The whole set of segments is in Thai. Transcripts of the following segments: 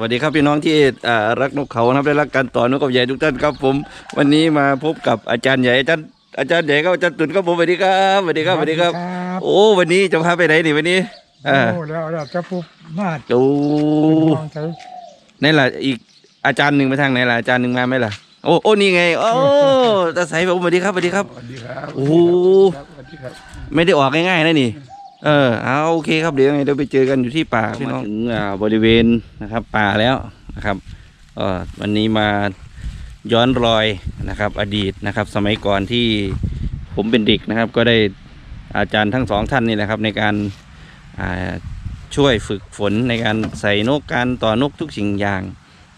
วัสดีครับพี่น้องที่อ่ารักนกเขานะครับได้รักการต่อนกกับใหญ่ทุกท่านครับ ผมวันนี้มาพบกับอาจารย์ใหญ่อาจารย์อาจารย์ใหญ่ครับอาจารย์ตุนครับผมสวัสดีครับสวัสดีครับสวัสดีครับ โอ้วันนี้จะพาไปไหนนี่วันนี้อ่าโอ้แล้วแล้วจะพูดมาดโอ้ลองใช้นี่นล่ะอีกอาจารย์หนึ่งไปทางไหนล่ะอาจารย์หนึ่งมาไหมล่ะโอ้โอ้นี่ไงโอ้ตาใสผมสวัสดีครับสวัสดีครับสวัสดีครับโอ้โหสวัสดีครับไม่ได้ออกง่ายๆนะนี่ เออเอาโอเคครับเดี๋ยวยังไงเดี๋ยวไปเจอกันอยู่ที่ป่าพี่น้องถึงอ่าบริเวณนะครับป่าแล้วนะครับเออวันนี้มาย้อนรอยนะครับ อดีตนะครับ สมัยก่อนที่ผมเป็นเด็กนะครับ ก็ได้อาจารย์ทั้งสองท่านนี่แหละครับ ในการอ่าช่วยฝึกฝนในการใส่นกการต่อนกทุกสิ่งอย่าง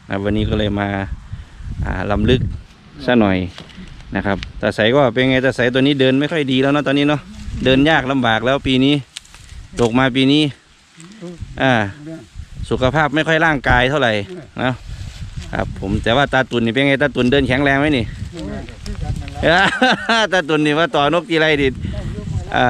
นะวันนี้ก็เลยมาอ่าลำลึกซะหน่อยนะครับแต่ใส่ก็เป็นไงแต่ใส่ตัวนี้เดินไม่ค่อยดีแล้วเนาะตอนนี้เนาะเดินยากลำบากแล้วปีนี้ ตกมาปีนี้ อ่า สุขภาพไม่ค่อยร่างกายเท่าไหร่นะครับผมแต่ว่าตาตุนนี่เป็นไงตาตุนเดินแข็งแรงไหมนี่ตาตุนนี่ว่าต่อนกทีไรดิอ่า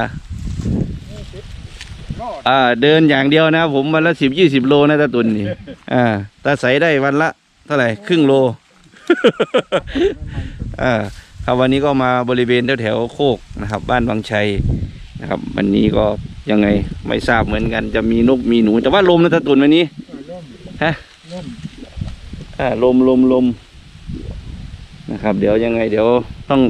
อ่าเดินอย่างเดียวนะผมวันละสิบยี่สิบโลนะตาตุนนี่อ่าตาใสได้วันละ เท่าไหร่ครึ่งโลอ่าครับวันนี้ก็มาบริเวณแถวๆโคกนะครับ บ้านบางชัย นะครับ วันนี้ก็ยังไงไม่ทราบเหมือนกัน จะมีนกมีหนู แต่ว่าลมนะตาตุนวันนี้ฮะร่มอ่าลมลมลมนะครับ เดี๋ยวยังไง เดี๋ยวต้อง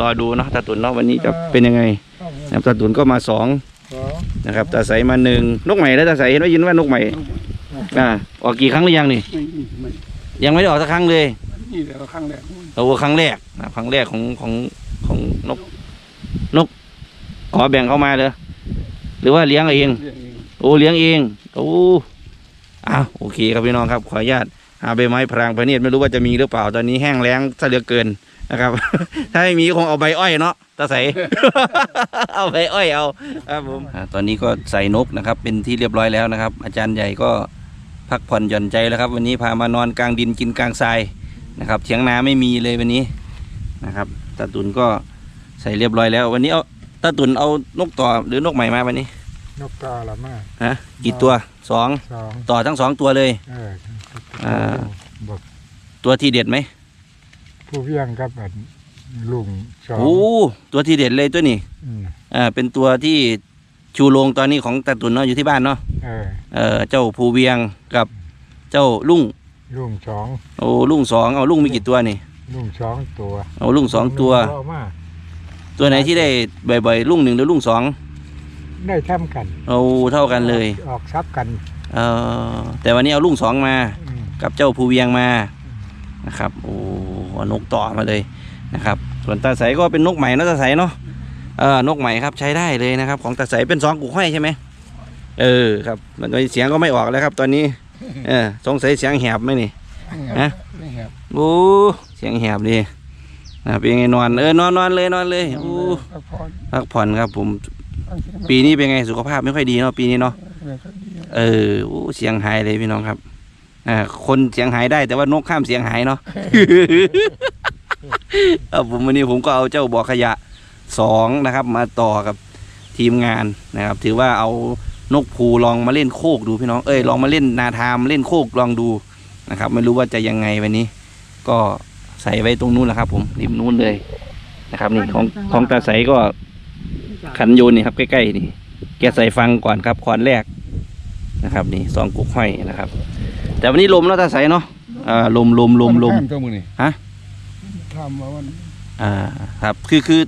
รอดูเนาะตาตุนเนาะวันนี้จะเป็นยังไงเข้าเงินนะครับตาตุนก็มาสองสองนะครับตาใสมาหนึ่งนกใหม่แล้วตาใสเห็นว่ายินว่านกใหม่อ่าออกกี่ครั้งหรือยังนี่ไม่มีไม่ยังไม่ได้ออกสักครั้งเลยนี่แต่ว่าครั้งแรกโอ้ครั้งแรกนะครั้งแรกของของของนกนก อ๋อแบ่งเข้ามาเลยหรือว่าเลี้ยงเองเรียกเอง โอ้เลี้ยงเองโอ้อ้าวโอเคครับพี่น้องครับ ขออนุญาตหาใบไม้พรางพระเนียดไม่รู้ว่าจะมีหรือเปล่า ตอนนี้แห้งแล้งซะเหลือเกินนะครับ ถ้าไม่มีคงเอาใบอ้อยเนาะตาใส เอาใบอ้อยเอาครับผมอ่าตอนนี้ก็ใส่นกนะครับ เป็นที่เรียบร้อยแล้วนะครับ อาจารย์ใหญ่ก็พักผ่อนหย่อนใจแล้วครับ วันนี้พามานอนกลางดินกินกลางทรายนะครับเถียงนาไม่มีเลยวันนี้นะครับตาตุนก็ใส่เรียบร้อยแล้ว วันนี้เอา ตาตุนเอานกต่อหรือนกใหม่มาวันนี้ นกกาละมากฮะกี่ตัวสองสองต่อทั้งสองตัวเลย เอออ่า บอกตัวที่เด็ดไหมผู้เพียงครับอันลุงสองโอ้ตัวที่เด็ดเลยตัวนี้อืมอ่าเป็นตัวที่ชูโรงตอนนี้ของตาตุนเนาะอยู่ที่บ้านเนาะเออเออเจ้าภูเวียงกับเจ้าลุงลุงสองโอ้ลุงสองเอาลุงมีกี่ตัวนี่ลุงสองตัวเอาลุงสองตัว เอามา ตัวไหนที่ได้บ่อยๆลุงหนึ่งหรือลุงสองได้ทำกันเอาเท่ากันเลยออกซับกันเออแต่วันนี้เอาลุงสองมาอืมกับเจ้าภูเวียงมานะครับโอ้เอานกต่อมาเลยนะครับ ส่วนตาใสก็เป็นนกใหม่เนอะตาใสเนาะเออนกใหม่ครับใช้ได้เลยนะครับ ของตาใสเป็นสองกุกห้อยใช่ไหมเออครับมันเสียงก็ไม่ออกแล้วครับ ตอนนี้ เออสงสัยเสียงแหบไหมนี่ฮะนี่ครับโอ้เสียงแหบดี นะเป็นไงนอน เออนอนนอนเลยนอนเลยโอ้พักผ่อนพักผ่อนครับ ผมตั้งใจปีนี้เป็นไงสุขภาพไม่ค่อยดีเนาะปีนี้เนาะไม่ค่อยดีเออโอ้เสียงหายเลยพี่น้องครับอ่าคนเสียงหายได้แต่ว่านกข้ามเสียงหายเนาะเอาผมวันนี้ผมก็เอาเจ้าบ่อขยะสองนะครับ มาต่อกับทีมงานนะครับ ถือว่าเอานกภูลองมาเล่นโคกดูพี่น้องเอ้ยลองมาเล่นนาทามเล่นโคกลองดูนะครับ ไม่รู้ว่าจะยังไงวันนี้ ก็ ใส่ไว้ตรงนู้นแหละครับ ผมริมนู้นเลยนะครับ นี่ของของตาใสก็ขันโยนนี่ครับใกล้ๆนี่ แกใส่ฟังก่อนครับขอนแรกนะครับ นี่ซองกุกห้อยนะครับ แต่วันนี้ลมแล้วตาใสเนาะอ่าลมลมลมลมตัวมือนี่ฮะทำมาวันอ่าครับคือคือ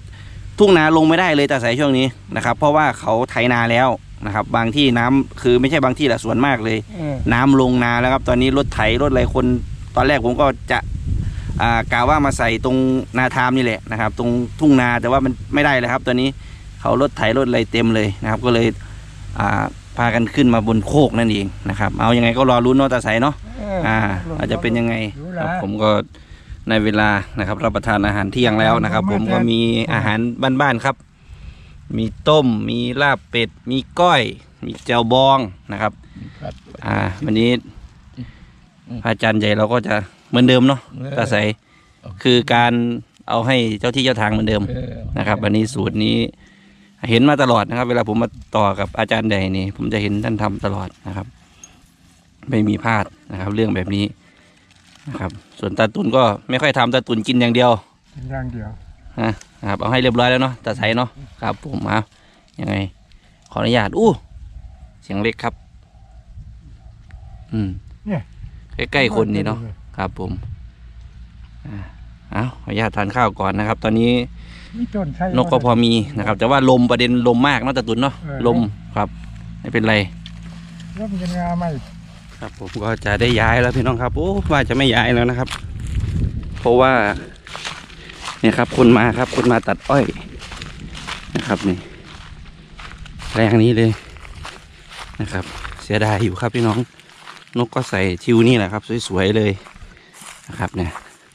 ทุ่งนาลงไม่ได้เลยตาใสช่วงนี้นะครับ เพราะว่าเขาไถนาแล้วนะครับ บางที่น้ำคือไม่ใช่บางที่แหละส่วนมากเลยเออน้ำลงนาแล้วครับ ตอนนี้รถไถรถอะไรคน ตอนแรกผมก็จะอ่า กล่าวว่ามาใส่ตรงนาทามนี่แหละนะครับ ตรงทุ่งนาแต่ว่ามันไม่ได้เลยครับตอนนี้เขารถไถรถอะไรเต็มเลยนะครับ ก็เลยอ่าพากันขึ้นมาบนโคกนั่นเองนะครับ เอายังไงก็รอรุ้นเนาะตาใสเนาะเอออ่าอาจจะเป็นยังไงรู้คละรับผมก็ในเวลานะครับรับประทานอาหารเที่ยงแล้วนะครับ ผมก็มีอาหารบ้านๆครับ มีต้ม มีลาบเป็ด มีก้อย มีแจ่วบองนะครับครับ อ่า วันนี้พระอาจารย์ใหญ่เราก็จะ เหมือนเดิมเนาะตาใสคือการเอาให้เจ้าที่เจ้าทางเหมือนเดิมเออนะครับวันนี้สูตรนี้เห็นมาตลอดนะครับ เวลาผมมาต่อกับอาจารย์ใหญ่นี่ผมจะเห็นท่านทำตลอดนะครับ ไม่มีพลาดนะครับ เรื่องแบบนี้นะครับ ส่วนตาตุนก็ไม่ค่อยทำตาตุนกินอย่างเดียวอย่างเดียวนะนะครับเอาให้เรียบร้อยแล้วเนาะตาใสเนาะครับผมเอายังไง ขออนุญาตอู้เสียงเล็กครับ อืมเนี่ยใกล้ๆคนนี่เนาะ ครับผมอ่าเอาขออนุญาตทานข้าวก่อนนะครับ ตอนนี้มีต้นไทรนกก็พอมีนะครับ แต่ว่าลมประเด็นลมมากเนาะตาตุนเนาะเออลมครับ ไม่เป็นไรร่มยันงาไม่ครับผมก็จะได้ย้ายแล้วพี่น้องครับโอ้ว่าจะไม่ย้ายแล้วนะครับ เพราะว่าเนี่ยครับคนมาครับคนมาตัดอ้อยนะครับนี่แรงนี้เลยนะครับ เสียดายอยู่ครับพี่น้อง นกก็ใส่ทิวนี่แหละครับ สวยๆเลย นะครับเนี่ย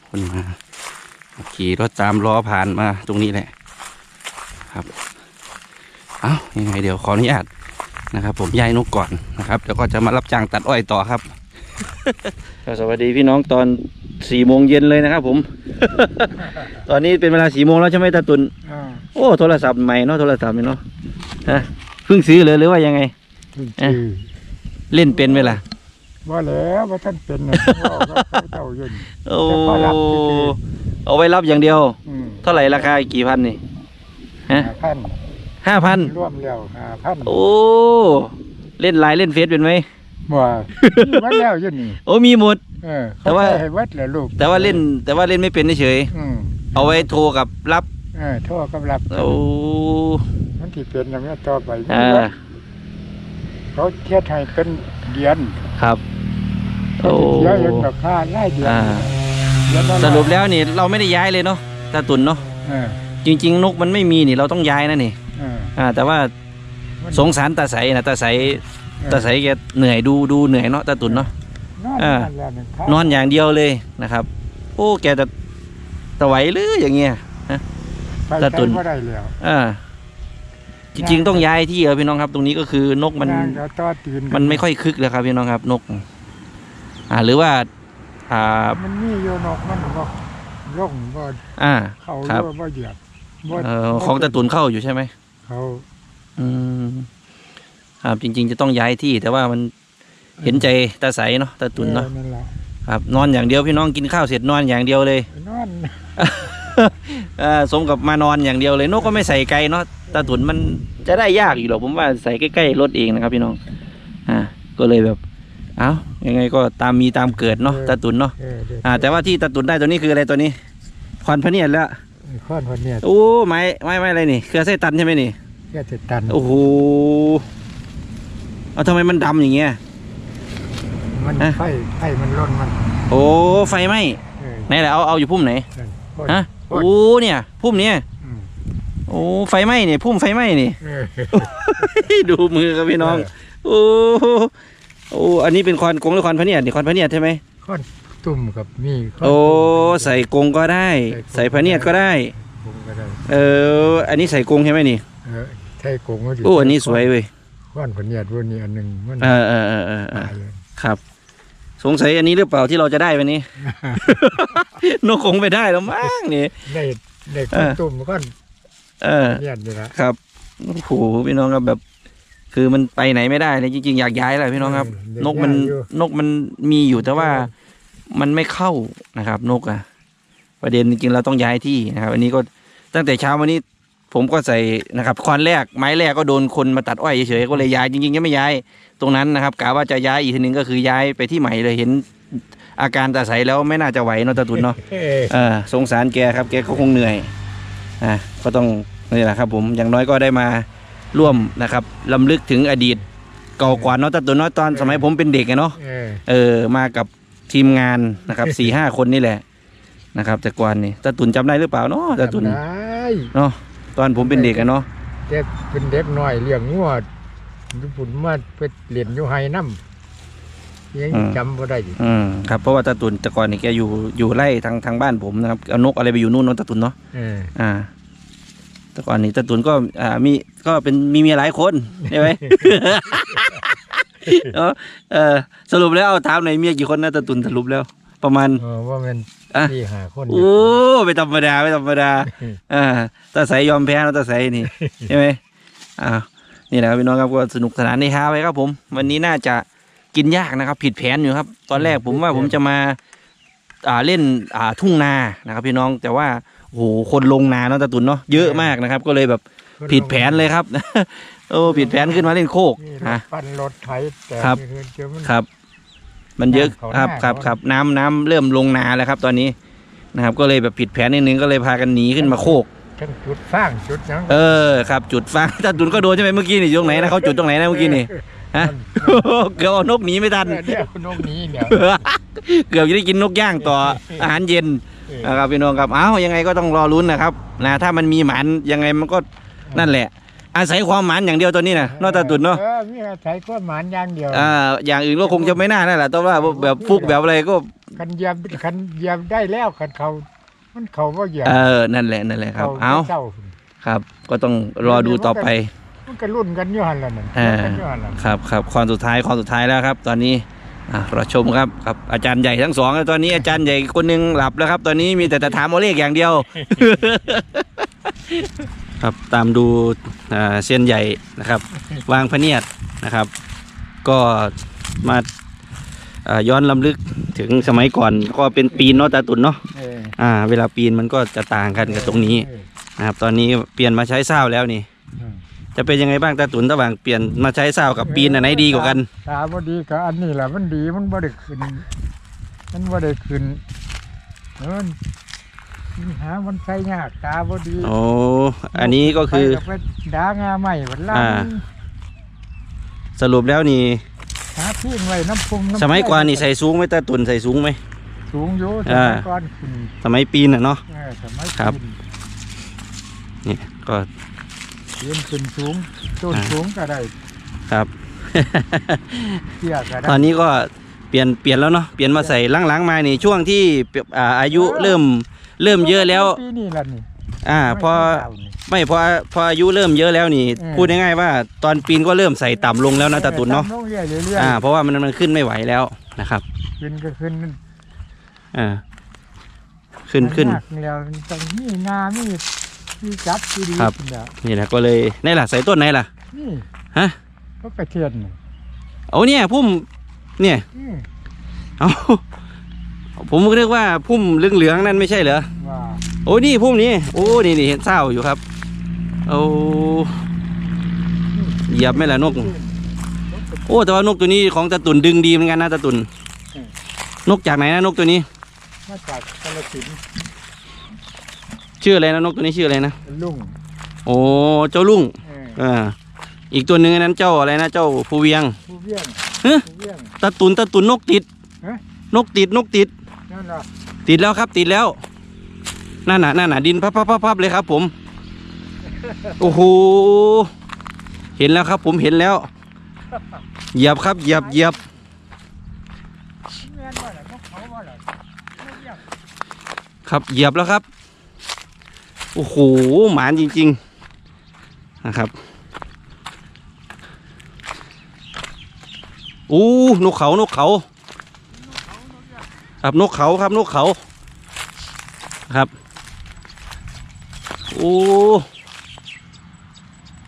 คนมาขี่รถตามล้อผ่านมาตรงนี้แหละครับเอายังไงเดี๋ยวขออนุญาตนะครับ ผมย้ายนกก่อนนะครับแล้วก็จะมารับจ้างตัดอ้อยต่อครับสวัสดีพี่น้องตอนสี่โมงเย็นเลยนะครับ ผม ตอนนี้เป็นเวลาสี่โมงแล้วใช่ไหมตาตุนอ่าโอ้โทรศัพท์ใหม่เนาะโทรศัพท์นี่เนาะฮะเพิ่งซื้อเลยหรือว่ายังไงจริงเอ๊ะเล่นเป็นไหมล่ะๆ ว่าแล้วว่าท่านเป็นน่ะว่าว่าเขาเจ้าอยืนโอ้แต่พอรับจริงเอาไว้รับอย่างเดียวอืมเท่าไหร่ราคากี่พันนี่ฮะห้าพันห้าพันร่วมแล้วห้าพันโอ้เล่นไลน์เล่นเฟซเป็นไหมบ่มีวัดแล้วอยืนนี่โอ้มีหมด เออแต่ว่าเขให้วัดแล้วลูกแต่ว่าเล่นแต่ว่าเล่นไม่เป็นเฉยอืมๆเอาไว้โทรกับรับเออโทษกำลับโอ้มันที่เป็นอย่างนี้ต่อไปอ่าเขาเทียดให้เป็นเดือน ครับ โอ้เสียเงินแบบค่าไล่เดือนอ่าเดือนละสรุปแล้วนี่เราไม่ได้ย้ายเลยเนาะตาตุนเนาะเออจริง ๆ นกมันไม่มีนี่เราต้องย้ายนะนี่เออ อ่า แต่ว่ามันสงสารตาใสนะตาใสตาใสแกเหนื่อยดูดูเหนื่อยเนาะตาตุนเนาะ นอนอ่า นั่นแหละหงครั้งนอนอย่างเดียวเลยนะครับ โอ้แกจะตะไหวหรืออย่างเงี้ย ไปตาตุ่น ใช้บ่ได้แล้วอ่าจริง ๆ ต้องย้ายที่เออพี่น้องครับ ตรงนี้ก็คือนกมันย่างก็ต่อตีนมันไม่ค่อยคึกเลยครับพี่น้องครับนก อ่าหรือว่าอ่ามันมีอยู่นอกมันบ่ลงบ่อ่าเขาครับเยอะบ่เหยียบบ่เอ่อของตาตุนเข้าอยู่ใช่ไหมเขาอืมครับจริง ๆ จะต้องย้ายที่ แต่ว่ามันเห็นใจตาใสเนาะตาตุนเนาะออนั่นแหละครับนอนอย่างเดียวพี่น้องกินข้าวเสร็จนอนอย่างเดียวเลยนอนเอ่อสมกับมานอนอย่างเดียวเลยนกก็ไม่ใส่ไกลเนาะตาตุนมันจะได้ยากอยู่หรอกผมว่าใส่ใกล้ๆรถเองนะครับพี่น้อง อ่า ก็เลยแบบ เอ้ายังไงก็ตามมีตามเกิดเนาะตาตุนเนาะเออเด็กอ่า แต่ว่าที่ตาตุนได้ตัวนี้คืออะไรตัวนี้ควันพะเนียดแล้วข้อนคนเนี่ยโอ้ไม้ไม้ไม้อะไรนี่เครือไส้ตันใช่ไหมนี่แค่จะตันโอ้โหเอาทำไมมันดำอย่างเงี้ยมันอะไฟไฟมันร้อนมัน โอ้ไฟไหมเออไหนแหละเอาเอาอยู่พุ่มไหนนั่นโอ้ยฮะโอ้ยโอ้เนี่ย พุ่มเนี่ยอืมโอ้ไฟไหม้เนี่ยพุ่มไฟไหม้นี่เออดูมือครับพี่น้อง โอ้ โหโอ้อันนี้เป็นควันกงหรือควันพะเนียดนี่ควันพะเนียดใช่ไหมข้อนตุ่มกับมีข้นโอ้ตุ่มใส่กงก็ได้ ใส่พะเนียดก็ได้กงก็ได้เออ อันนี้ใส่กงใช่ไหมนี่เออใช่กงก็ดีโอ้อันนี้สวยเว้ยข้อนคนเนี่ยวันนี้อันหนึ่งมันเออเออเออเออเออตายเลยครับ สงสัยอันนี้หรือเปล่าที่เราจะได้วันนี้ นกคงไปได้แล้วมั้งนี่ ได้ได้เอข้อนอตุ่มข้อนเออ เนี่ยนี่ละครับโอ้โหพี่น้องครับแบบ คือมันไปไหนไม่ได้เลยจริงๆอยากย้ายแหละพี่น้องครับ เออนกมันได้อยู่ นกมันมีอยู่แต่ว่ามันไม่เข้านะครับ นกอะประเด็นจริงๆเราต้องย้ายที่นะครับ อันนี้ก็ตั้งแต่เช้าวันนี้ ผมก็ใส่นะครับควันแรกไม้แรกก็โดนคนมาตัดอ้อยเฉยๆก็เลยย้ายจริงๆยังไม่ย้ายตรงนั้นนะครับกะว่าจะย้ายอีกทีหนึงก็คือย้ายไปที่ใหม่เลยเห็น อาการตาใสแล้วไม่น่าจะไหวเนอะตาตุนเนาะ เออเออสงสารแกครับ แกก็คงเหนื่อยอะก็ต้องนี่แหละครับ ผมอย่างน้อยก็ได้มา ร่วมนะครับลำลึกถึงอดีตเก่ากว่าเนาะตาตุนเนาะตอนสมัยผมเป็นเด็กอะเนาะเออเออมากับทีมงานนะครับสี่ห้าคนนี่แหละนะครับ แต่ก่อนนี่ตาตุนจำได้หรือเปล่าเนาะตาตุนจำได้เนาะตอนผมเป็นเด็กอะเนาะเด็กเป็นเด็กน้อยเลี้ยงงัวญี่ปุ่นมาไปเรียนอยู่ไฮน้ำยังจำบ่ได้อยู่อืมครับเพราะว่าตาตุนแต่ก่อนนี่แกอยู่อยู่ไร่ทางทางบ้านผมนะครับเอานกอะไรไปอยู่นู่นเนาะตาตุนเนาะเอออ่า แต่ก่อนนี้ตาตุนก็อ่ามีก็เป็นมีเมียหลายคนใช่ไหม เออเออสรุปแล้วเอาถามหน่อยเมียกี่คนนะตาตุนสรุปแล้ว ประมาณ เออว่ามันอะ ที่หาคนโอ้ไม่ธรรมดาไม่ธรรมดาอ่าตาใสยอมแพ้แล้วตาใสนี่ ใช่ไหมอ่านี่แหละครับพี่น้องครับก็สนุกสนานในฮาไปครับ ผม วันนี้น่าจะกินยากนะครับ ผิดแผนอยู่ครับ ตอนแรกผมว่าผมจะมา อ่าเล่นอ่าทุ่งนานะครับ พี่น้องแต่ว่า โอ้โหคนลงนาเนาะตาตุนเนาะเยอะมากนะครับ ก็เลยแบบผิดแผนเลยครับ โอ้ผิดแผนขึ้นมาเล่นโคกนี่รฮะถปั่นรถไถแต่ครับนี่เจอมันครับ มันเยอะเขาครับหน้าครับเขาครับน้ำน้ำเริ่มลงนาแล้วครับ ตอนนี้นะครับ ก็เลยแบบผิดแผนนิดนึงก็เลยพากันหนีขึ้นมาโคกทั้งจุดสร้างจุดหยังเออครับจุดฟังตาตุนก็โดนใช่ไหมเมื่อกี้นี่อยู่ตรงไหนนะเขาจุดตรงไหนนะเมื่อกี้นี่ฮะเกือบเอานกหนีไม่ทันเดี๋ยวนกนี้เนี่ยเกือบจะได้กินนกย่างต่ออาหารเย็นเออ นะครับพี่น้องครับเอ้ายังไงก็ต้องรอลุ้นนะครับนะถ้ามันมีหมันยังไงมันก็นั่นแหละ อาศัยความหมันอย่างเดียวตัวนี้นะนอกตาตุนเนาะออมีอาศัยก็หมานอย่างเดียวอ่าอย่างอื่นก็คงจะไม่น่านั่นแหละแต่ว่าแบบฟุกแบบอะไรก็คันเหยียบคันเหยียบได้แล้วคันเขามันเขาว่าเหยียบเออนั่นแหละนั่นแหละครับขเอ้าเจ้าครับ ก็ต้องรอดูต่อไปมันก็รุ่นกันอยู่หันละนั่นเออรุ่นกันอยู่หันละครับครับความสุดท้ายความสุดท้ายแล้วครับ ตอนนี้ อะรอชมครับกับอาจารย์ใหญ่ทั้งสองแล้วตอนนี้อาจารย์ใหญ่คนหนึงหลับแล้วครับ ตอนนี้มีแต่จะถามเอาเลขอย่างเดียว ครับตามดูอ่าเซียนใหญ่นะครับ วางพะเนียดนะครับ ก็มาอ่าย้อนลำลึกถึงสมัยก่อนก็เป็นปีนเนาะตาตุนเนาะเอออ่า เวลาปีนมันก็จะต่างกันกับตรงนี้เออนะครับ ตอนนี้เปลี่ยนมาใช้เศร้าแล้วนี่เออ จะเป็นยังไงบ้างตาตุนระหว่างเปลี่ยนมาใช้เศร้ากับปีนอันไหนดีกว่ากันตาบ่ดีก็อันนี้แหละมันดีมันบ่ได้ขึ้น มันบ่ได้ขึ้นเออมันหามันใส่ยากตาบ่ดีโอ้อันนี้ก็คือไปไปดางาใหม่วันล่าอ่าสรุปแล้วนี่หาทิ้งไว้น้ำพุงำสมัยก่อนนี่ใส่ใส่สูงไหมตาตุนใส่สูงไหมสูงอยู่สอ่ามัยก่อนขึ้นสมัยปีนอะเนาะเออสมัยครับขึ้นนี่ก็ ยืนขึ้นสูงต้นอ่าสูงก็ได้ครับ เตี้ยก็ได้ตอนนี้ก็เปลี่ยนเปลี่ยนแล้วเนาะเปลี่ยนมาใส่หลังๆมานี่ช่วงที่อ่าอายุเริ่มเริ่มเยอะแล้วปีนี้ล่ะนี่อ่าพอไม่เท่านี่ไม่พอพออายุเริ่มเยอะแล้วนี่เออพูดง่ายๆว่าตอนปีนก็เริ่มใส่ต่ำลงแล้วนะตาตุนเนาะออตมลงเรื่อยๆเรื่อยอ่าเพราะว่ามันมันขึ้นไม่ไหวแล้วนะครับๆขึ้นก็ขึ้นอ่าขึ้นขึ้นยากแล้วต้องมีงามี มีจับที่ดีครับขึ้นแล้วนี่แหละก็เลยนี่ล่ะใส่ต้นไหนล่ะ นี่ฮะ ก็กระเทียนนี่เอาเนี่ยพุ่มเนี่ยอืมเอาผมก็เรียกว่าพุ่มเหลืองๆนั่นไม่ใช่เหรอว่าโอ้นี่พุ่มนี้โอ้นี่นี่เห็นเศร้าอยู่ครับโอ้เหยียบไหม่ละนก โอ้แต่ว่านกตัวนี้ของตาตุนดึงดีเหมือนกันนะตาตุนนกจากไหนนะนกตัวนี้ มาจากกาฬสินธุ์ ชื่ออะไรนะนกตัวนี้ชื่ออะไรนะลุงโอ้เจ้าลุงเอออ่าอีกตัวหนึ่งอันนั้นเจ้าอะไรนะเจ้าภูเวียง ผู้เวียงฮะ ผู้เวียงตาตุนตาตุนนกติดฮะ นกติดนกติด นั่นล่ะติดแล้วครับติดแล้วนั่นน่ะนั่นน่ะดินพับพับพับพับเลยครับ ผม โอ้โหเห็นแล้วครับ ผมเห็นแล้วเหยียบครับเหยียบเหยียบแม่นว่าล่ะนกเขาว่าล่ะผู้เวียงครับเหยียบแล้วครับ โอ้โหหมานจริง ๆ นะครับอู้นกเขานกเขา ครับนกเขาครับนกเขาครับโอ้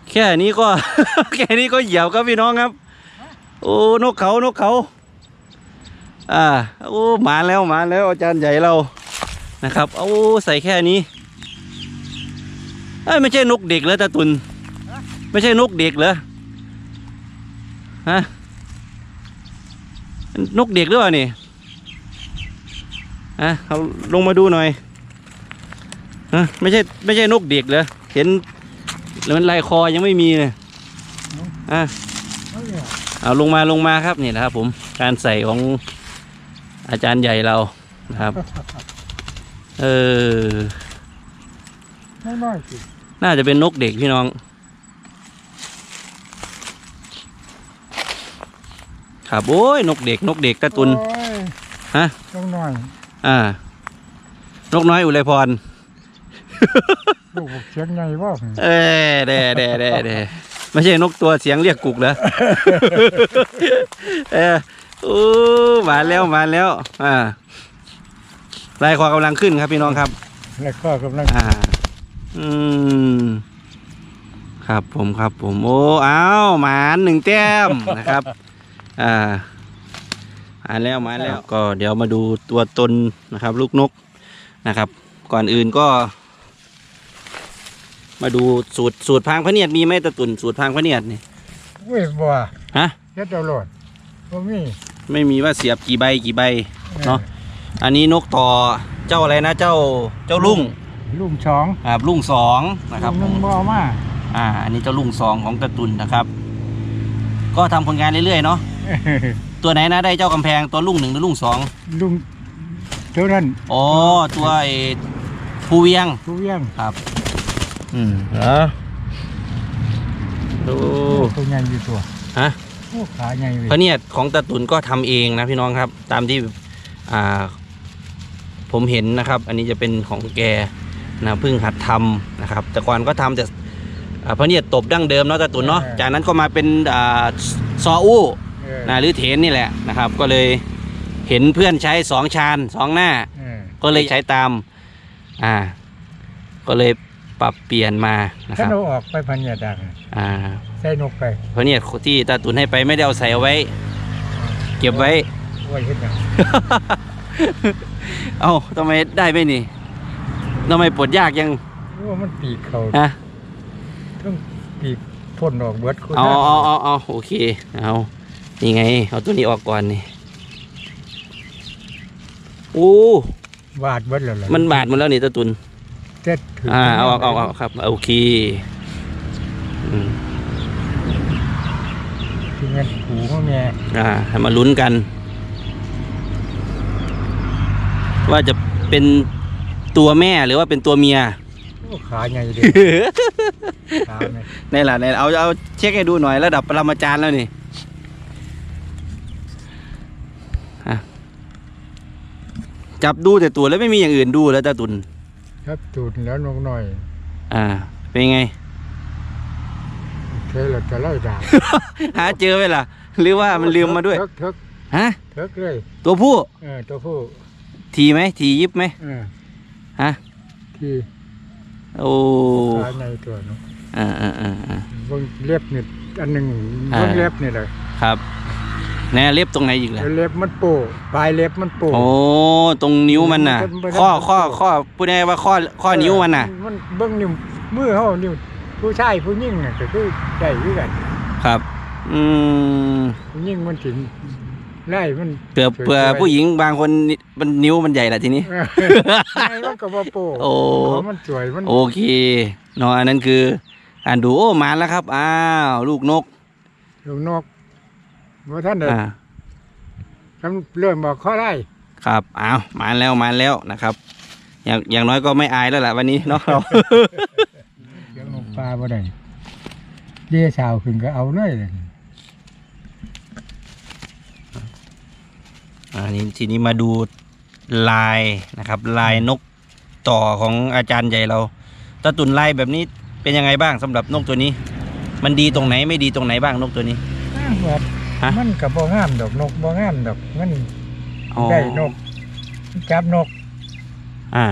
แค่นี้ก็ แค่นี้ก็เหยียบครับพี่น้องครับ โอ้นกเขานกเขาอ่าโอ้มาแล้วมาแล้วอาจารย์ใหญ่เรานะครับ โอ้ใส่แค่นี้ เอ้ยไม่ใช่นกเด็กเหรอตาตุนไม่ใช่นกเด็กเหรอฮะนกเด็กหรือเปล่านี่อะเอาลงมาดูหน่อยฮะไม่ใช่ไม่ใช่นกเด็กเหรอเห็นแล้วมันลายคอยังไม่มีเลยอะเอาเนี่ยเอาลงมาลงมาครับนี่นะครับ ผมการใส่ของอาจารย์ใหญ่เรานะครับ เออน้อยๆสิ น่าจะเป็นนกเด็กพี่น้อง ครับโอ้ยนกเด็ก นกเด็กตะตุนโอ้ยฮะนกน้อย อ่า นกน้อยอุไรพรลูกบอกเสียงใหญ่บ่เอ้ยเด้เด้เด้เด้ไม่ใช่นกตัวเสียงเรียกกุกเหรอเออโอ้มาแล้วมาแล้ว อ่าลายคอกำลังขึ้นครับพี่น้องครับแล้วก็กำลังอ่า อืมครับผมครับผมโอ้อ้าวหมานหนึ่งแต้มนะครับ อ่ามาแล้วมาแล้วก็เดี๋ยวมาดูตัวตนนะครับ ลูกนกนะครับ ก่อนอื่นก็ มาดูสูตรสูตรพรางพระเนียดมีไหมตะตุนสูตรพรางพระเนียดนี่เว้ยบัวฮะเฮ็ดเอาโลดบ่มีไม่มีว่าเสียบกี่ใบกี่ใบเนาะอันนี้นกต่อเจ้าอะไรนะเจ้าเจ้าลุง ลุงช้องอ่าลุงสองนะครับลุงหนึงบ่เอามาอ่า อันนี้เจ้าลุงสองของตะตุนนะครับ ก็ทำผลงานเรื่อยๆเนาะตัวไหนนะได้เจ้ากำแพงตัวลุงหนึ่งหรือลุงสองลุงเท่านั้นอ๋อตัวไอ้ภูเวียงผู้เวียงครับ อืมเหรอดูตัวใหญ่อยู่ตัวฮะโอ้ขาใหญ่เว้ยพระเนียดของตะตุนก็ทำเองนะพี่น้องครับ ตามที่อ่าผมเห็นนะครับ อันนี้จะเป็นของแก นะเพิ่งหัดทำนะครับ แต่ก่อนก็ทำแต่อ่าพระเนียดตบดั้งเดิมเนาะตะตุนเนาะจากนั้นก็มาเป็นอ่าซออู้เออนะหรือเทนนี่แหละนะครับ ก็เลยเห็นเพื่อนใช้สองชานสองหน้าเออก็เลยใช้ตามอ่า ก็เลยปรับเปลี่ยนมานะคถ้ารับเราออกไปพันยาดังอ่าใส่นกไปเพราะเนี่ยที่ตาตุนให้ไปไม่ได้เอาใส่เอาไว้ เก็บไว้ไว้เฮ็ดหยังเอ้าทำไมได้ไม่นี่ ทำไมปลดยากยังว่ามันปีกเขาฮะต้องปีกพ่นออกเบิดคนเอาละเอาเอาเอาโอเค เอานี่ไง เอาตัวนี้ออกก่อนนี่โอ้วาดเบิดแล้วล่ะมันบาดหมดแล้วนี่ตาตุนเจ็ดถึงอ่าเอาเอาเอาเอาครับ โอเคอืมถึงเงินผูเขาแม่อ่าให้มาลุ้นกัน ว่าจะเป็น ตัวแม่หรือว่าเป็นตัวเมีย โอ้ขาใหญ่เด้ขาแม่ในหล่ะในเอาเอาเช็คให้ดูหน่อยระดับปรมาจารย์แล้วนี่อะจับดูแต่ตัวแล้วไม่มีอย่างอื่นดูแล้วตาตุนครับตูดแล้วนกหน่อย อ่า เป็นไงเธอเราจะไล่ด่างหาเจอไหมล่ะ หรือว่ามันลืมมาด้วยเถิกเถิกฮะเถิกเลย ตัวผู้เออตัวผู้ ทีไหมทียิบไหมเออ ฮะที่โอ้ขาใหญ่ตัวเนาะอ่าอ่าอ่าอ่าเบิ่งเล็บนี่อันหนึ่งอ่าเบิ่งเล็บนี่เลยครับแน่เล็บตรงไหนอีกล่ะเล็บมันโป้ปลายเล็บมันโป้โอ้ตรงนิ้วมันน่ะมันเป็นข้อมันเป็นข้อข้อพูดง่ายๆว่าข้อข้อนิ้วมันน่ะ มันเบิ่งนิ้วมือเฮานิ้วผู้ชายผู้หญิงน่ะก็คือได้คือกัน ครับ อืมผู้หญิงมันถึง ไล่มันเผื่อสวยๆเผื่อผู้หญิงบางคนนี่มันนิ้วมันใหญ่แหละทีนี้ เออไงมันก็บ่โป้โอ้เพราะมันสวยมันโอเคเนาะอันนั้นคืออ่านดูโอ้มาแล้วครับ อ้าว ลูกนกลูกนกบ่ท่านได้อ่าทำเริ่มบอกข้อได้ครับอ้าวมาแล้วมาแล้วนะครับ อย่างอย่างน้อยก็ไม่อายแล้วแหละวันนี้เนาะเรา เดี๋ยวลงปลาบ่ได้เดี๋ยวสาวขึ้นก็เอาเลยเลย อันนี้ทีนี้มาดูลายนะครับ ลายนกต่อของอาจารย์ใหญ่เราตะตุนลายแบบนี้เป็นยังไงบ้างสำหรับนกตัวนี้ มันดีตรงไหนไม่ดีตรงไหนบ้างนกตัวนี้อ้าวแบบฮะมันก็บ่งามดอกนกบ่งามดอกมันอ๋อได้นกจับนก อ่า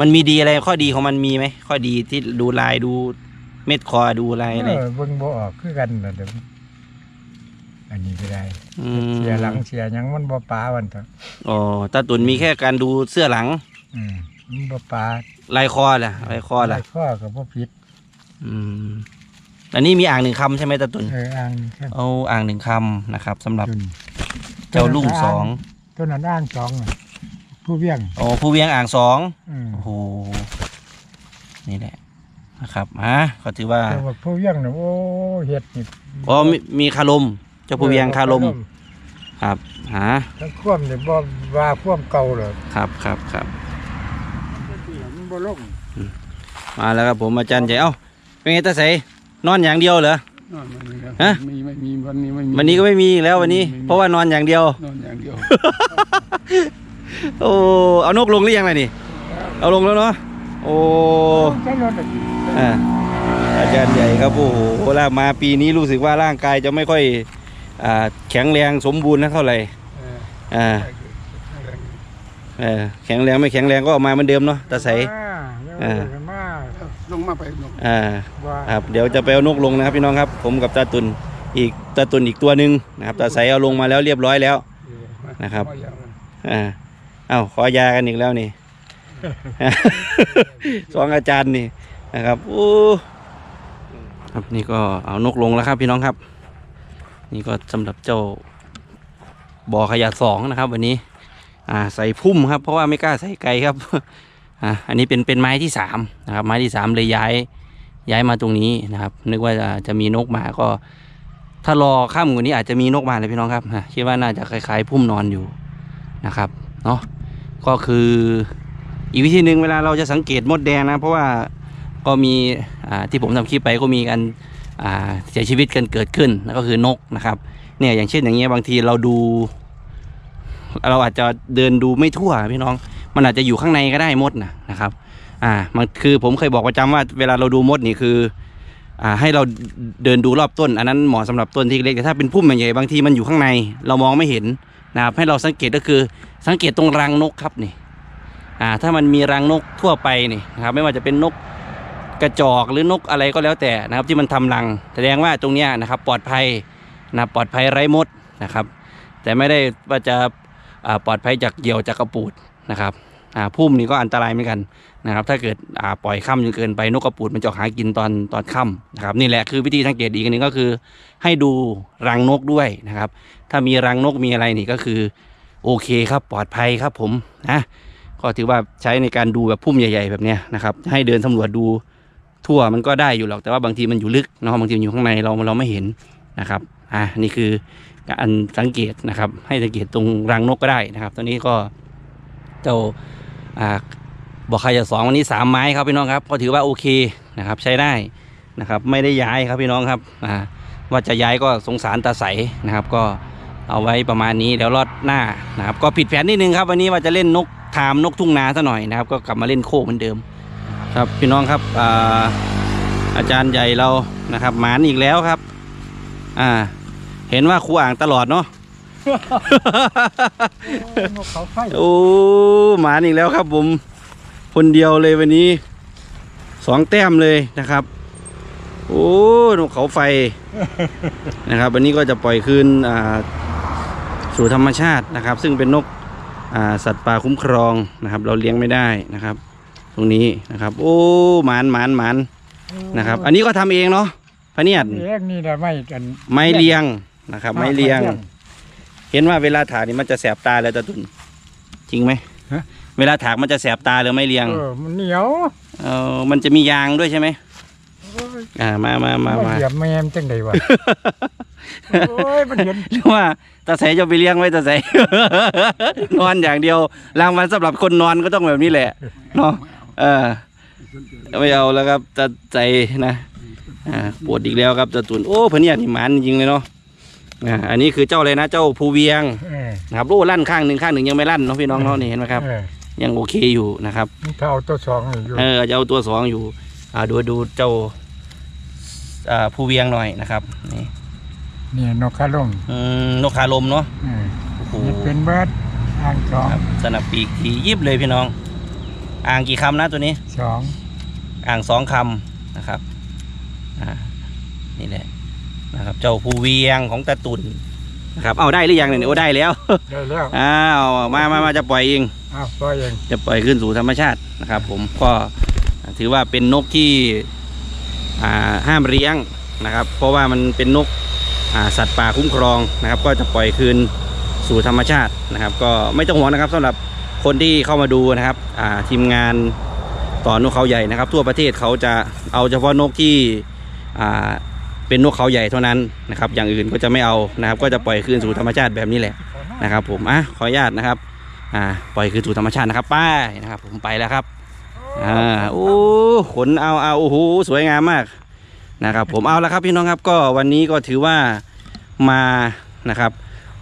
มันมีดีอะไรข้อดีของมันมีไหมข้อดีที่ดูลายดูเม็ดคอดูลายอะไรเออเบิ่งบ่ออกคือกันน่ะเดี๋ยว อันนี้ก็ได้อืม เสียหลังเสียหยังมันบ่ปลาวันเถอะอ๋อตาตุนมีแค่การดูเสื้อหลังอืมมันบ่ปลาลายคอล่ะลายคอล่ะ ข้อก็บ่ผิดอืมอันนี้มีอ่างหนึ่งคำใช่ไหมตาตุนเอออ่างนี่ครับเอาอ่างหนึ่งคำนะครับสำหรับจุนเจ้าลุงสองตัวนั้นอ่างสองน่ะผู้เวียงอ๋อผู้เวียงอ่างสองอืมโอ้โหนี่แหละนะครับอะก็ถือว่าแต่ว่าผู้เวียงน่ะโอ้เฮ็ดนี่อ๋อมีมีคารม เจ้าผู้เวียงคารมครับหาทั้งควมนี่บ่ว่าควมเก่าเลยครับครับครับมันบ่ลงมาแล้วครับผมอาจารย์ใหญ่เอ้าเป็นไงตาใสนอนอย่างเดียวเหรอนอนไม่มีครับฮะมีไม่มีวันนี้ไม่มีวันนี้ก็ไม่มีอีกแล้ววันนี้ไม่มีเพราะว่านอนอย่างเดียวนอนอย่างเดียวโอ้เอานกลงหรือยังล่ะนี่ เอาลงแล้วเนาะโอ้ใช้รถอะอ่าอาจารย์ใหญ่ครับโอ้โหแล้วมาปีนี้รู้สึกว่าร่างกายจะไม่ค่อยอ่า แข็งแรงสมบูรณ์นะเท่าไหร่เอออ่าเออแข็งแรงไม่แข็งแรงก็ออกมาเหมือนเดิมเนาะตาใสเออ่าอมาลงมาไปลงอ่าว่าครับเดี๋ยวจะไปเอานกลงนะครับพี่น้องครับ ผมกับตาตุนอีกตาตุนอีกตัวหนึ่งนะครับตาใสเอาลงมาแล้วเรียบร้อยแล้วเออมานะครับขอยาวอ่าเอ้าขอยากันอีกแล้วนี่สองอาจารย์นี่นะครับโอ้ครับนี่ก็เอานกลงแล้วครับพี่น้องครับ นี่ก็สำหรับเจ้าบ่อขยะสองนะครับ วันนี้อ่าใส่พุ่มครับ เพราะว่าไม่กล้าใส่ไกลครับอ่าอันนี้เป็นเป็นไม้ที่สามนะครับ ไม้ที่สามเลยย้ายย้ายมาตรงนี้นะครับ นึกว่าจะจะมีนกมาก็ ถ้ารอข้ามกว่านี้อาจจะมีนกมาเลยพี่น้องครับคิดว่าน่าจะคล้ายๆพุ่มนอนอยู่นะครับเนาะก็คืออีกวิธีหนึ่งเวลาเราจะสังเกตมดแดงนะ เพราะว่าก็มีอ่าที่ผมทำคลิปไปก็มีการ เสียชีวิตกันเกิดขึ้นนั่นก็คือนกนะครับเนี่ยอย่างเช่นอย่างเงี้ยบางทีเราดู เราอาจจะเดินดูไม่ทั่วพี่น้อง มันอาจจะอยู่ข้างในก็ได้มดนะนะครับ อ่ามันคือผมเคยบอกประจำว่าเวลาเราดูมดนี่คืออ่าให้เราเดินดูรอบต้น อันนั้นเหมาะสำหรับต้นที่เล็กแต่ถ้าเป็นพุ่มใหญ่บางทีมันอยู่ข้างใน เรามองไม่เห็นนะครับให้เราสังเกตก็คือสังเกตตรงรังนกครับนี่อ่าถ้ามันมีรังนกทั่วไปนี่นะครับไม่ว่าจะเป็นนก กระจอกหรือนกอะไรก็แล้วแต่นะครับที่มันทำรัง แสดงว่าตรงเนี้ยนะครับปลอดภัยนะปลอดภัยไร้มดนะครับ แต่ไม่ได้ว่าจะปลอดภัยจากเหยี่ยวจากกระปูดนะครับพุ่มนี่ก็อันตรายเหมือนกันนะครับ ถ้าเกิดปล่อยค่ำจนเกินไปนกกระปูดมันจะหากินตอนตอนค่ำนะครับนี่แหละคือวิธีสังเกตอีกอันหนึงก็คือ ให้ดูรังนกด้วยนะครับ ถ้ามีรังนกมีอะไรนี่ก็คือโอเคครับปลอดภัยครับผมนะก็ถือว่าใช้ในการดูแบบพุ่มใหญ่ ๆ แบบนี้นะครับ ให้เดินสำรวจดู ทั่วมันก็ได้อยู่หรอกแต่ว่าบางทีมันอยู่ลึกเนาะบางทีมันอยู่ข้างในเราเราไม่เห็นนะครับอ่านี่คือการสังเกตนะครับ ให้สังเกตตรงรังนกก็ได้นะครับ ตัวนี้ก็เจ้าอ่าบอกใครจะสองวันนี้สามไม้ครับพี่น้องครับ ก็ถือว่าโอเคนะครับ ใช้ได้นะครับ ไม่ได้ย้ายครับพี่น้องครับอ่าว่าจะย้ายก็สงสารตาใสนะครับ ก็เอาไว้ประมาณนี้เดี๋ยวรอดหน้านะครับ ก็ผิดแผนนิดนึงครับ วันนี้ว่าจะเล่นนกทามนกทุ่งนาซะหน่อยนะครับ ก็กลับมาเล่นโคเหมือนเดิม ครับพี่น้องครับอาอาจารย์ใหญ่เรานะครับหมานอีกแล้วครับ อ่า เห็นว่าครูอ่างตลอดเนาะ นกเขาไฟโอ้หมานอีกแล้วครับผม คนเดียวเลยวันนี้สองแต้มเลยนะครับ โอ้นกเขาไฟ นะครับ วันนี้ก็จะปล่อยคืนอ่าสู่ธรรมชาตินะครับ ซึ่งเป็นนกอ่าสัตว์ป่าคุ้มครองนะครับ เราเลี้ยงไม่ได้นะครับ ตรงนี้นะครับ โอ้หมานหมานหมานนะครับ อันนี้ก็ทำเองเนาะพะเนียดเลี้ยงนี่แหละไม่กันไม้เลียงนะครับ ไม้เลียง เห็นว่าเวลาถากนี่มันจะแสบตาแล้วตาตุนจริงไหมฮะเวลาถากมันจะแสบตาหรือไม่เลียงเออมันเหนียวเออมันจะมียางด้วยใช่ไหมอ่ามามามามาเหยียบแมมจังไดวะโอ้ยมันเห็นหรือว่าตาใสจะไปเลี้ยงไว้ตาใสนอนอย่างเดียวรางวัลสำหรับคนนอนก็ต้องแบบนี้แหละเนาะ เออไม่เอาแล้วครับตาใจนะอ่าปวดอีกแล้วครับตาตุนโอ้เพนเนี่ยนี่หมันจริงเลยเนาะอ่าอันนี้คือเจ้าอะไรนะเจ้าภูเวียงเออนะครับโอ้ลั่นข้างหนึ่งข้างหนึ่งยังไม่ลั่นเนาะพี่น้องเนาะนี่เห็นไหมครับเออยังโอเคอยู่นะครับมันเท่าตัวสองนี่อยู่เออจะเอาตัวสองอยู่ อ่าดูดูเจ้าอ่าผู้เวียงหน่อยนะครับนี่นี่นกขาลงอืมนกขาลมเนาะเออโอ้โหนี่เป็นเบิร์ดอ่างสองครับสนับปีกทียิบเลยพี่น้อง อ่างกี่คำนะตัวนี้สองอ่างสองคำนะครับอ่านี่แหละนะครับ เจ้าผู้เวียงของตาตุนนะครับเอาได้หรือยังเนี่ยโอ้ได้แล้วได้แล้วอ้าวมามามาจะปล่อยเองอ้าวปล่อยเองจะปล่อยขึ้นสู่ธรรมชาตินะครับ ผมก็ถือว่าเป็นนกที่อ่าห้ามเลี้ยงนะครับ เพราะว่ามันเป็นนกอ่าสัตว์ป่าคุ้มครองนะครับ ก็จะปล่อยคืนสู่ธรรมชาตินะครับ ก็ไม่ต้องห่วงนะครับสำหรับ คนที่เข้ามาดูนะครับทีมงานต่อนกเขาใหญ่นะครับ ทั่วประเทศเขาจะเอาเฉพาะนกที่เป็นนกเขาใหญ่เท่านั้นนะครับ อย่างอื่นก็จะไม่เอานะครับ ก็จะปล่อยคืนสู่ธรรมชาติแบบนี้แหละนะครับ ผมอะขออนุญาตนะครับอ่าปล่อยคือสู่ธรรมชาตินะครับไป้ายนะครับ ผมไปแล้วครับอ่าโอ้ขนเอาเอาโอ้โหสวยงามมากนะครับ ผมเอาแล้วครับพี่น้องครับก็วันนี้ก็ถือว่ามานะครับ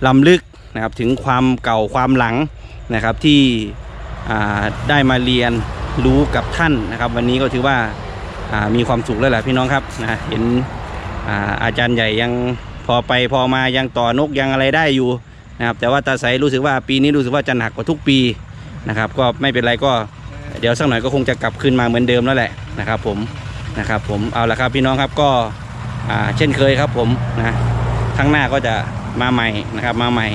ลำลึกนะครับถึงความเก่าความหลัง นะครับที่ได้มาเรียนรู้กับท่านนะครับ วันนี้ก็ถือว่าามีความสุขแล้วแหละพี่น้องครับนะเห็นอาอาจารย์ใหญ่ยังพอไปพอมายังต่อนกยังอะไรได้อยู่นะครับแต่ว่าตาใสรู้สึกว่าปีนี้รู้สึกว่าจะหนักกว่าทุกปีนะครับ ก็ไม่เป็นไรก็เดี๋ยวสักหน่อยก็คงจะกลับคืนมาเหมือนเดิมแล้วแหละนะครับ ผมนะครับ ผมเอาละครับพี่น้องครับก็เช่นเคยครับผมนะข้างหน้าก็จะมาใหม่นะครับมาใหม่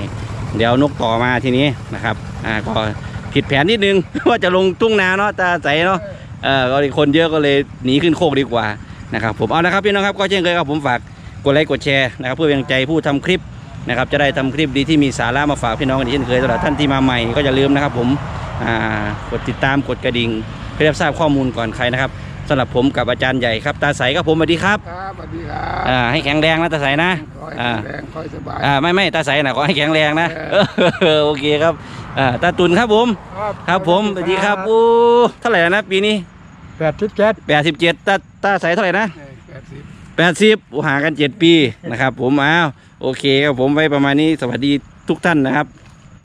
เดี๋ยวนกต่อมาทีนี้นะครับอ่าก็ผิดแผนนิดนึง ว่าจะลงทุ่งนาเนาะตาใสเนาะเออก็คนเยอะก็เลยหนีขึ้นโคกดีกว่านะครับผมเอานะครับพี่น้องครับก็เช่นเคยครับผมฝากกดไลค์กดแชร์นะครับเพื่อเป็นกำลังใจผู้ทำคลิปนะครับจะได้ทำคลิปดีที่มีสาระมาฝากพี่น้องกันอีกเช่นเคยสำหรับท่านที่มาใหม่ก็อย่าลืมนะครับผมอ่ากดติดตามกดกระดิ่งเพื่อรับทราบข้อมูลก่อนใครนะครับ สำหรับผมกับอาจารย์ใหญ่ครับตาใสครับผมสวัสดีครับครับสวัสดีครับอ่าให้แข็งแรงนะตาใสนะคอยอ่าแรงคอยสบายอ่าไม่ไม่ตาใสนะขอให้แข็งแรงนะเออเออโอเคครับอ่าตาตุนครับผม ครับผมสวัสดีครับโอ้เท่าไหร่แล้วนะปีนี้แปดสิบเจ็ดแปดสิบเจ็ดตาตาใสเท่าไหร่นะแปดสิบแปดสิบห่างกันเจ็ดปีนะครับ ผมอ้าวโอเคครับผมไว้ประมาณนี้สวัสดีทุกท่านนะครับ